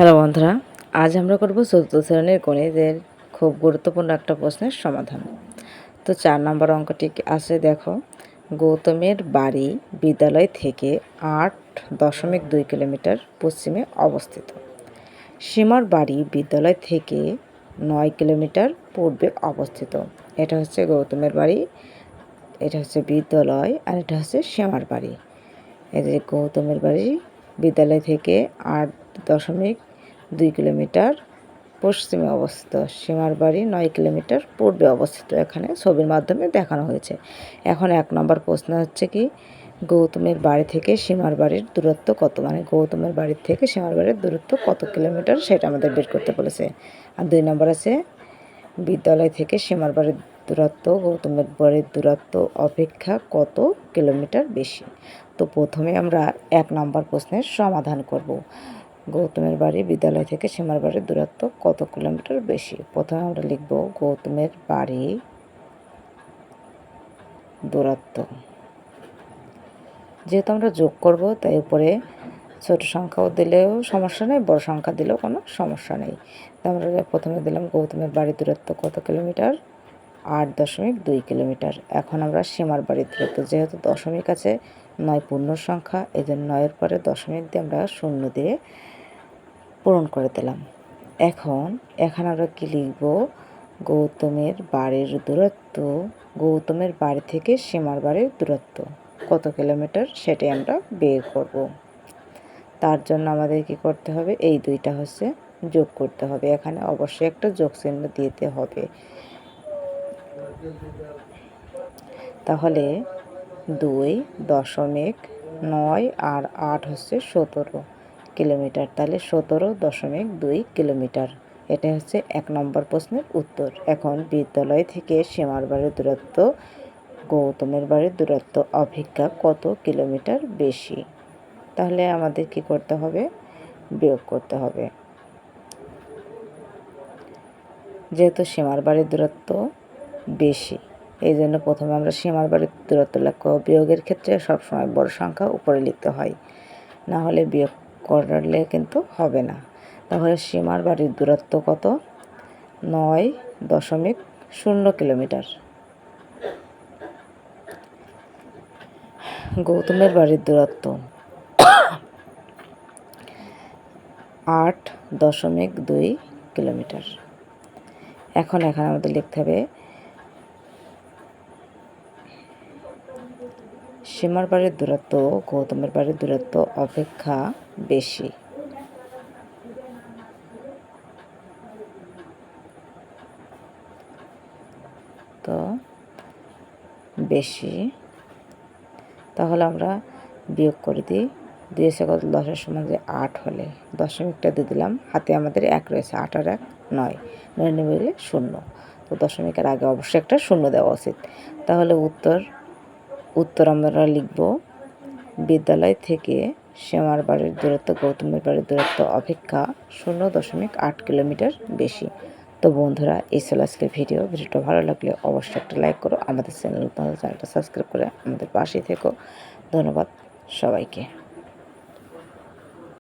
Hello বন্ধুরা, আজ আমরা করব চতুর্থ শ্রেণির গণিতের খুব গুরুত্বপূর্ণ একটা প্রশ্নের সমাধান। তো চার নম্বর অঙ্কটি আছে, দেখো। গৌতমের বাড়ি বিদ্যালয় থেকে আট দশমিক দুই কিলোমিটার পশ্চিমে অবস্থিত। সীমার বাড়ি বিদ্যালয় থেকে নয় কিলোমিটার পূর্বে অবস্থিত। এটা হচ্ছে গৌতমের বাড়ি, এটা হচ্ছে বিদ্যালয়, আর এটা হচ্ছে সীমার বাড়ি। এই যে গৌতমের বাড়ি বিদ্যালয় থেকে আট দশমিক দুই কিলোমিটার পশ্চিমে অবস্থিত সীমার বাড়ি, নয় কিলোমিটার পূর্বে অবস্থিত এখানে ছবির মাধ্যমে দেখানো হয়েছে। এখন এক নম্বর প্রশ্ন হচ্ছে কি, গৌতমের বাড়ি থেকে সীমার বাড়ির দূরত্ব কত? মানে গৌতমের বাড়ির থেকে সীমার বাড়ির দূরত্ব কত কিলোমিটার সেটা আমাদের বের করতে বলেছে। আর দুই নম্বর আছে, বিদ্যালয় থেকে সীমার বাড়ির দূরত্ব, গৌতমের বাড়ির দূরত্ব অপেক্ষা কত কিলোমিটার বেশি? তো প্রথমে আমরা এক নম্বর প্রশ্নের সমাধান করব। গৌতমের বাড়ি বিদ্যালয় থেকে সীমার বাড়ির দূরত্ব কত কিলোমিটার বেশি? প্রথমে আমরা লিখব গৌতমের বাড়ি দূরত্ব। যেহেতু আমরা যোগ করব, তাই উপরে ছোট সংখ্যাও দিলেও সমস্যা নেই, বড় সংখ্যা দিলেও কোনো সমস্যা নেই। আমরা প্রথমে দিলাম গৌতমের বাড়ির দূরত্ব কত কিলোমিটার? আট দশমিক দুই কিলোমিটার। এখন আমরা সীমার বাড়ির দূরত্ব, যেহেতু দশমিক আছে, নয় পূর্ণ সংখ্যা জন্য নয়ের পরে দশমিক দিয়ে আমরা শূন্য দিয়ে পূরণ করে দিলাম। এখন, এখানে আমরা কী লিখব? গৌতমের বাড়ির দূরত্ব। গৌতমের বাড়ি থেকে সীমার বাড়ির দূরত্ব। কত কিলোমিটার? সেটাই আমরা বের করব। তার জন্য আমাদের কি করতে হবে? এই দুইটা হচ্ছে যোগ করতে হবে। এখানে অবশ্যই একটা যোগ চিহ্ন দিতে হবে। তাহলে দুই দশমিক নয় আর আট হচ্ছে সতেরো। কিলোমিটার, তাহলে সতেরো দশমিক দুই কিলোমিটার। এটা হচ্ছে এক নম্বর প্রশ্নের উত্তর। এখন বিদ্যালয় থেকে সীমার বাড়ির দূরত্ব, গৌতমের বাড়ির দূরত্ব অপেক্ষা কত কিলোমিটার বেশি? তাহলে আমাদের কি করতে হবে? বিয়োগ করতে হবে। যেহেতু সীমার বাড়ির দূরত্ব বেশি, এই জন্য প্রথমে আমরা সীমার বাড়ির দূরত্ব লক্ষ্য। বিয়োগের ক্ষেত্রে সবসময় বড় সংখ্যা উপরে লিখতে হয়। না হলে বিয়োগ করলে কিন্তু হবে না। তাহলে সীমার বাড়ির দূরত্ব কত? নয় দশমিক শূন্য কিলোমিটার। গৌতমের বাড়ির দূরত্ব আট দশমিক দুই কিলোমিটার। এখন এখানে আমাদের লিখতে হবে সীমার বাড়ির দূরত্ব গৌতমের বাড়ির দূরত্ব অপেক্ষা বেশি। তো বেশি। তাহলে আমরা বিয়োগ করে দিই। দুই এসে কত দশের সমান যে আট হলে দশমিকটা দিয়ে দিলাম। হাতে আমাদের এক রয়েছে, আট আর এক নয়। নয় নেমে গেলে শূন্য। তো দশমিকের আগে অবশ্যই একটা শূন্য দেওয়া উচিত। তাহলে উত্তর উত্তর আমরা লিখব, বিদ্যালয় থেকে শ্যামার বাড়ির দূরত্ব, গৌতমের বাড়ির দূরত্ব অপেক্ষা শূন্য দশমিক আট কিলোমিটার বেশি। তো বন্ধুরা, এই ছিল আজকের ভিডিও। ভিডিওটা ভালো লাগলে অবশ্যই একটা লাইক করো, আমাদের চ্যানেল চ্যানেলটা সাবস্ক্রাইব করে আমাদের পাশেই থেকো। ধন্যবাদ সবাইকে।